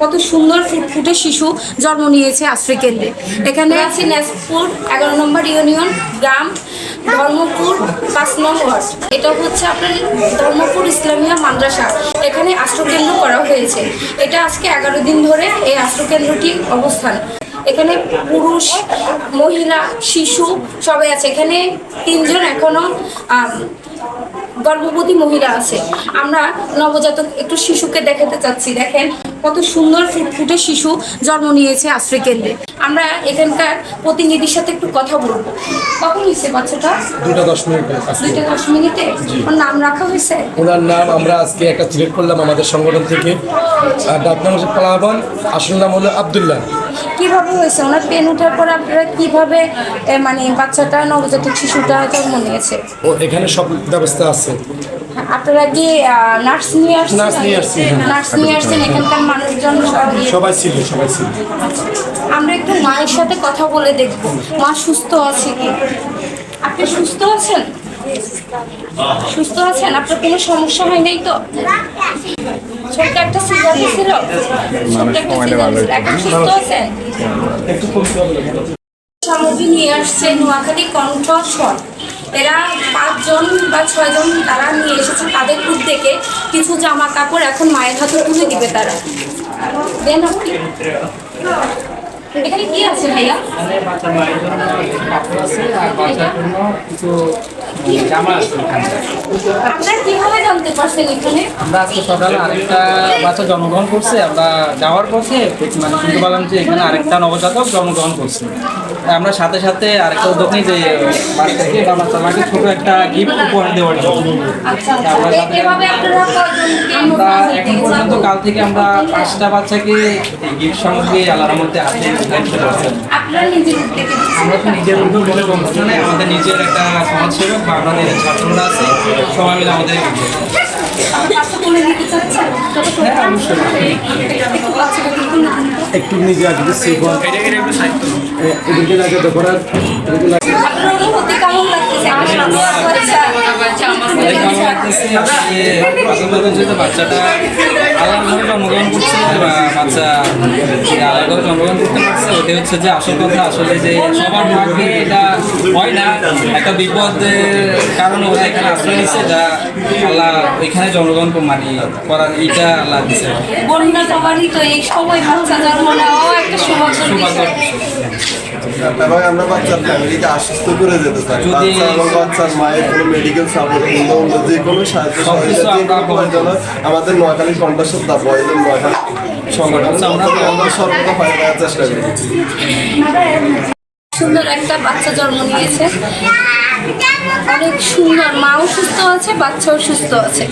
কত সুন্দর ফুটফুটে শিশু জন্ম নিয়েছে আশ্রয় কেন্দ্রে। এখানে আছে নেসপুর এগারো নম্বর ইউনিয়ন, গ্রাম, ধর্মপুর, পাঁচ নং ওয়ার্ড। এটা হচ্ছে আপনার ধর্মপুর ইসলামিয়া মাদ্রাসা। এখানে আশ্রয়কেন্দ্র করা হয়েছে। এটা আজকে এগারো দিন ধরে এই আশ্রয়কেন্দ্রটি অবস্থান। এখানে পুরুষ, মহিলা, শিশু সবাই আছে। এখানে তিনজন এখনও গর্ভবতী মহিলা আছে। আমরা নবজাতক একটু শিশুকে দেখাতে চাচ্ছি। দেখেন কত সুন্দর ফুটফুটে শিশু জন্ম নিয়েছে আশ্রয় কেন্দ্রে। আমরা এখানকার প্রতিনিধির সাথে একটু কথা বলব। কখন হয়েছে বাচ্চাটা? দুটা দশ মিনিট দুইটা দশ মিনিটে? ওর নাম রাখা হয়েছে? ওনার নাম আমরা আজকে একটা সিলেক্ট করলাম আমাদের সংগঠন থেকে। আর ডাক নাম হচ্ছে প্লাবন আসল নাম হলো আবদুল্লাহ। কীভাবে হয়েছে? ওনার পেন ওঠার পর আপনারা কীভাবে মানে বাচ্চাটা নবজাতক শিশুটা জন্ম নিয়েছে? ও এখানে সব ব্যবস্থা আছে। আপনারা কি নার্স নিয়ে আসছেন? Nurse নিয়ে আসছি, হ্যাঁ। নার্স নিয়ে আসছেন এখানকার মানুষজন সবাই সবাই ছিল সবাই ছিল। আমরা একটু মায়ের সাথে কথা বলে দেখব। মা সুস্থ আছে কি? আপনি সুস্থ আছেন? সুস্থ আছেন? আপনার কোনো সমস্যা হয় নাই তো? ছোট্ট একটা সিজার ছিল ছোট্ট একটা সিজার এখন সুস্থ আছেন? সামগ্রী নিয়ে আসছে নোয়াখালী কণ্ঠ এরা পাঁচজন বা ছয়জন তারা নিয়ে কিছু জামা কাপড় এখন মায়ের হাতে তুলে দিবে তারা। দেন আপনি। এখানে কি আছে ভাইয়া? বাচ্চার মায়ের জন্য কাপড় আছে আর বাচ্চার জন্য কিছু জামা আছে আপনারা কীভাবে জানতে পারছেন এখানে? আমরা আজকে সকালে আরেকটা বাচ্চা জন্মগ্রহণ করছে আমরা যাওয়ার পথে মানে শুনতে পেলাম যে এখানে আরেকটা নবজাতক জন্মগ্রহণ করছে। আমরা সাথে সাথে আরেকটা উদ্যোগ নিই যে বাচ্চাকে বা বাচ্চার মাকে ছোট একটা গিফট উপহার দেওয়ার জন্য। আচ্ছা আচ্ছা। আমরা এখন পর্যন্ত কাল থেকে আমরা পাঁচটা বাচ্চাকে গিফট সামগ্রী আল্লাহর মধ্যে হাতে আমরা তো নিজের উদ্যোগ বলে অনুষ্ঠানে আমাদের নিজের একটা সমাজসেবক বা আমাদের ছাত্ররা আছে সবাই মিলে আমাদের ছোট হ্যাঁ। একটু কিন্তু না একটু নিজে আগে সিফন এদিকে করার অনেক ভালো লাগতেছে? বাচ্চাটা জন্মগ্রহণ করছে বা বাচ্চা ঘরে জন্মগ্রহণ করতে পারছে ওটাই হচ্ছে যে আসল কথা। আসলে যে সবার ভাগ্যে এটা হয় না। একটা বিপদের কারণে ওরা এখানে আশ্রয় নিচ্ছে যা আল্লাহ ওইখানে জন্মগ্রহণ মানে করার এইটা আল্লাহ দিচ্ছে বন্যা সবারই তো এই সময় বাচ্চা জন্ম নেওয়াও একটা সৌভাগ্য এবং আমরা বাচ্চার ফ্যামিলিকে আশ্বস্ত করে যেতে চাই। বাচ্চা এবং বাচ্চার মায়ের কোনো মেডিকেল সাপোর্ট কিংবা অন্য যে কোনো সাহায্য সহযোগিতা যে কোনো প্রয়োজন আমাদের নোয়াখালী কণ্ঠসত্তা বয়জন নোয়াখালী সংগঠন। আমরা- আমরা আমরা সর্বদা পাই দেওয়ার চেষ্টা করি। সুন্দর একটা বাচ্চা জন্ম নিয়েছে। অনেক সুন্দর মাও সুস্থ আছে বাচ্চাও সুস্থ আছে।